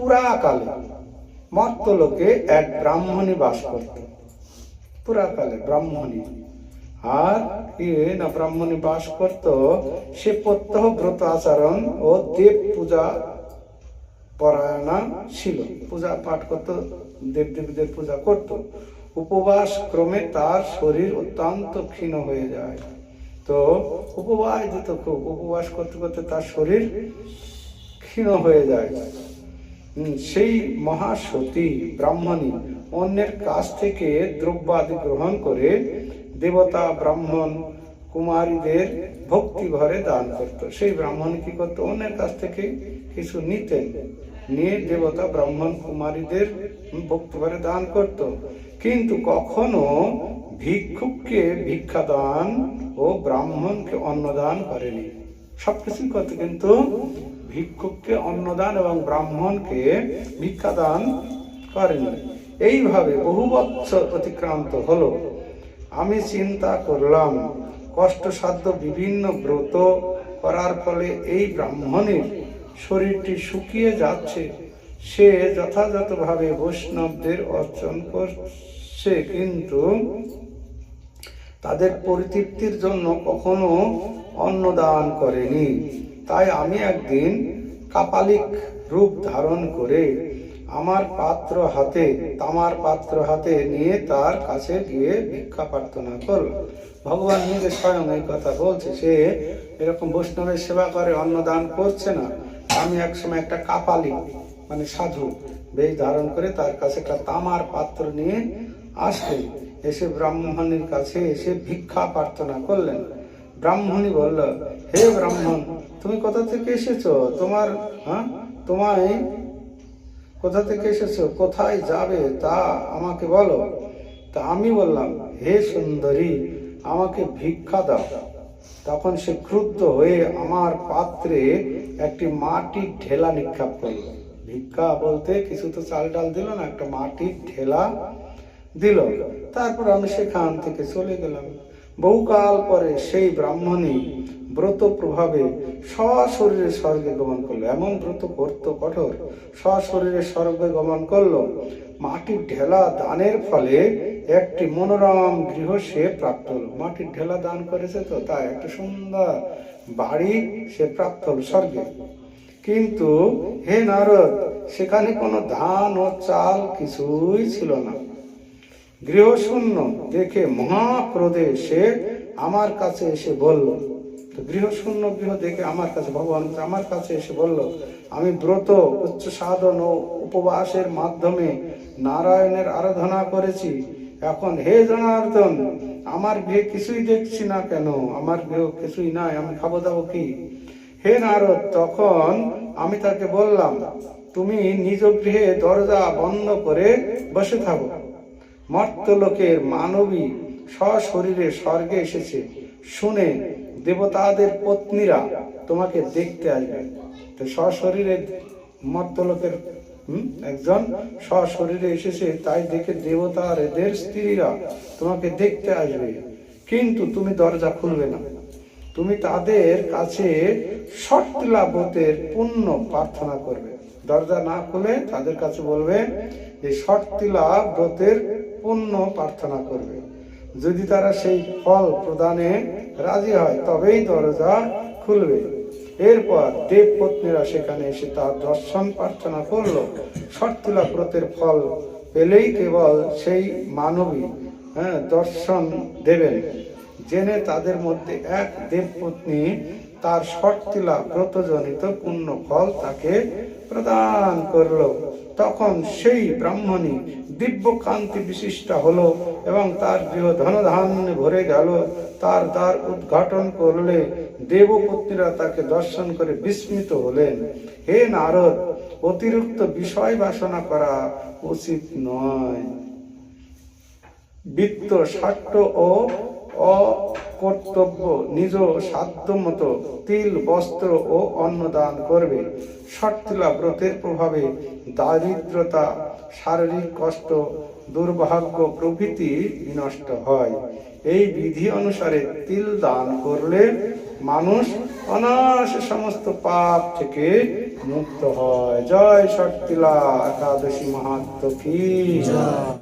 পুরাকালে মর্তলোকে এক ব্রাহ্মণী বাস করত। পুরাকালে ব্রাহ্মণী। আর কি না ব্রাহ্মণী বাস করত, সে প্রত্যহ ব্রত আচরণ ও দেব পূজা পরায়ণা ছিল। পূজা পাঠ করত, দেব দেবীদের পূজা করত। উপবাস ক্রমে তার শরীর অত্যন্ত ক্ষীণ হয়ে যায়। তো উপবাস দিত খুব। উপবাস করতে করতে তার শরীর ক্ষীণ হয়ে যায়। সেই মহাসতী ব্রাহ্মণী অন্যের কাছ থেকে দ্রব্যাদি গ্রহণ করে দেবতা ব্রাহ্মণ কুমারীদের ভক্তি ভরে দান করত। সেই ব্রাহ্মণ কি করত? অন্যের কাছ থেকে কিছু নিতেন নিয়ে দেবতা ব্রাহ্মণ কুমারীদের ভক্তি ভরে দান করত। কিন্তু কখনো ভিক্ষুককে ভিক্ষা দান ও ব্রাহ্মণকে অন্নদান করেনি। সবকিছুই করতে, কিন্তু ভিক্ষুককে অন্নদান এবং ব্রাহ্মণকে ভিক্ষাদান করেনি। এইভাবে বহু বৎসর অতিক্রান্ত হলো। আমি চিন্তা করলাম, কষ্টসাধ্য বিভিন্ন ব্রত করার ফলে এই ব্রাহ্মণের শরীরটি শুকিয়ে যাচ্ছে। সে যথাযথভাবে বৈষ্ণবদের অর্চন করছে, কিন্তু তাদের পরিতৃপ্তির জন্য কখনো অন্নদান করেনি। তাই আমি একদিন কাপালিক রূপ ধারণ করে আমার পাত্র হাতে, তামার পাত্র হাতে নিয়ে তার কাছে গিয়ে ভিক্ষা প্রার্থনা করল ভগবান নিজে স্বয়ং এই কথা বলছে, সে এরকম বৈষ্ণবের সেবা করে, অন্নদান করছে না। আমি একসময় একটা কাপালিক মানে সাধু, বেশ ধারণ করে তার কাছে একটা তামার পাত্র নিয়ে আসলেন। এসে ব্রাহ্মণের কাছে এসে ভিক্ষা প্রার্থনা করলেন। ব্রাহ্মণী বলল, হে ব্রাহ্মণ, তুমি কোথা থেকে এসেছ? তোমার হ্যাঁ? তোমায় কোথা থেকে এসেছ? কোথায় যাবে? তা আমাকে বলো। তা আমি বললাম, হে সুন্দরী, আমাকে ভিক্ষা দাও। তখন সে ক্রুদ্ধ হয়ে আমার পাত্রে একটি মাটির ঢেলা নিক্ষেপ করল। ভিক্ষা বলতে কিছু তো চাল ডাল দিল না, একটা মাটির ঢেলা দিল। তারপর আমি সেখান থেকে চলে গেলাম। বহুকাল পরে সেই ব্রাহ্মণী ব্রত প্রভাবে সশরীরে স্বর্গে গমন করল। এমন ব্রত করত কঠোর। সশরীরে স্বর্গে গমন করল। মাটির ঢেলা দানের ফলে একটি মনোরম গৃহ সে প্রাপ্ত হলো। মাটির ঢেলা দান করেছে তো তাই একটা সুন্দর বাড়ি সে প্রাপ্ত হলো স্বর্গে। কিন্তু হে নারদ, সেখানে কোনো ধান ও চাল কিছুই ছিল না। গৃহশূন্য দেখে মহাক্রোধে সে আমার কাছে এসে বলল, তো গৃহশূন্য গৃহ দেখে আমার কাছে, ভগবান আমার কাছে এসে বলল, আমি ব্রত, উচ্চ সাধন ও উপবাসের মাধ্যমে নারায়ণের আরাধনা করেছি। এখন হে জনার্দন, আমার গৃহে কিছুই দেখছি না কেন? আমার গৃহ কিছুই নাই, আমি খাব দাবো কি? হে নারদ, তখন আমি তাকে বললাম, তুমি নিজ গৃহে দরজা বন্ধ করে বসে থাকো। মর্তলোকের মানবী সশরীরে স্বর্গে এসেছে। শুনে দেবতাদের পত্নীরা তোমাকে দেখতে আসবে। তো সশরীরে মর্তলোকের একজন সশরীরে এসেছে, তাই দেখে দেবতা আর এদের স্ত্রীরা তোমাকে দেখতে আসবে। কিন্তু তুমি দরজা খুলবে না। তুমি তাদের কাছে শর্তিলা ব্রতের পুণ্য প্রার্থনা করবে। দরজা না খুলে তাদের কাছে বলবে যে শর্তিলা ব্রতের পুণ্য প্রার্থনা করবে। যদি তারা সেই ফল প্রদানে রাজি হয়, তবেই দরজা খুলবে। এরপর দেবপত্নীরা সেখানে এসে তার দর্শন প্রার্থনা করল। শর্তুলা ব্রতের ফল পেলেই কেবল সেই মানবী হ্যাঁ দর্শন দেবেন। জেনে তাদের মধ্যে এক দেবপত্নী তার শর্তিলা ব্রতজনিত পুণ্য ফল তাকে প্রদান করল। তখন সেই ব্রাহ্মণী দিব্য কান্তি বিশিষ্টা হলো এবং তার গৃহ ধনধান্যে ভরে গেল। তার দ্বার উদ্ঘাটন করলে দেবপত্নীরা তাকে দর্শন করে বিস্মিত হলেন। হে নারদ, অতিরিক্ত বিষয় বাসনা করা উচিত নয়। বৃত্ত স্বার্থ ও অকর্তব্য। নিজ সাধ্য মতো তিল, বস্ত্র ও অন্ন দান করবে। শর্তিলা ব্রতের প্রভাবে দারিদ্রতা, শারীরিক কষ্ট, দুর্ভাগ্য প্রভৃতি বিনষ্ট হয়। এই বিধি অনুসারে তিল দান করলে মানুষ অনায়াসে সমস্ত পাপ থেকে মুক্ত হয়। জয় শক্তিলা একাদশী মাহাত্ম কি?